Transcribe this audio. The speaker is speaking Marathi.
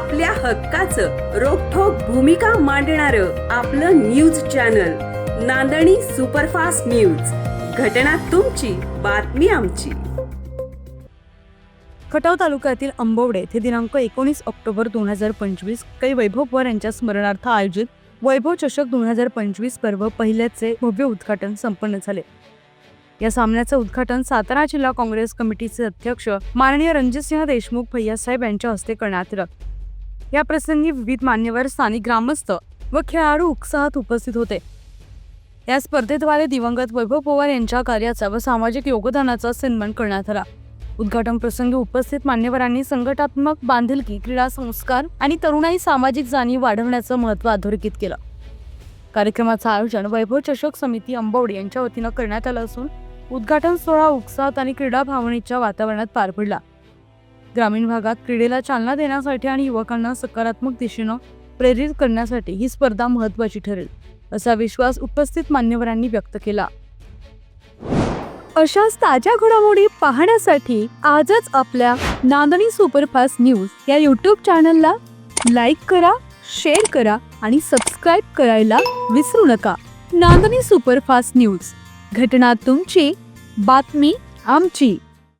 आपल्या हक्काचं रोखोक भूमिका मांडणार आपलं news channel Nandani superfast news. घटना तुमची बातमी आमची. खटाव तालुक्यातील अंबवडे येथे दिनांक एकोणीस ऑक्टोबर दोन हजार पंचवीस काही वैभव पवार यांच्या स्मरणार्थ आयोजित वैभव चषक दोन हजार पंचवीस पर्व पहिल्याचे भव्य उद्घाटन संपन्न झाले. या सामन्याचं उद्घाटन सातारा जिल्हा काँग्रेस कमिटीचे अध्यक्ष माननीय रणजितसिंह देशमुख भैयासाहेब यांच्या हस्ते करण्यात आलं. या प्रसंगी विविध मान्यवर स्थानिक ग्रामस्थ व खेळाडू उत्साहात उपस्थित होते. या स्पर्धेद्वारे दिवंगत वैभव पवार यांच्या कार्याचा व सामाजिक योगदानाचा सन्मान करण्यात आला. उद्घाटन प्रसंगी उपस्थित मान्यवरांनी संघटनात्मक बांधिलकी क्रीडा संस्कार आणि तरुणाई सामाजिक जाणीव वाढवण्याचं महत्त्व अधोरेखित केलं. कार्यक्रमाचं आयोजन वैभव चषक समिती अंबवडे यांच्या वतीनं करण्यात आलं असून उद्घाटन सोहळा उत्साहात आणि क्रीडा भावनेच्या वातावरणात पार पडला. ग्रामीण भागात क्रीडेला चालना देण्यासाठी आणि युवकांना सकारात्मक दिशेनं प्रेरित करण्यासाठी ही स्पर्धा महत्त्वाची ठरेल असा विश्वास उपस्थित मान्यवरांनी व्यक्त केला. अशाच ताज्या घडामोडी पाहण्यासाठी आजच आपल्या नांदणी सुपरफास्ट न्यूज या यूट्यूब चॅनलला लाईक करा शेअर करा आणि सबस्क्राईब करायला विसरू नका. नांदणी सुपरफास्ट न्यूज घटना तुमची बातमी आमची.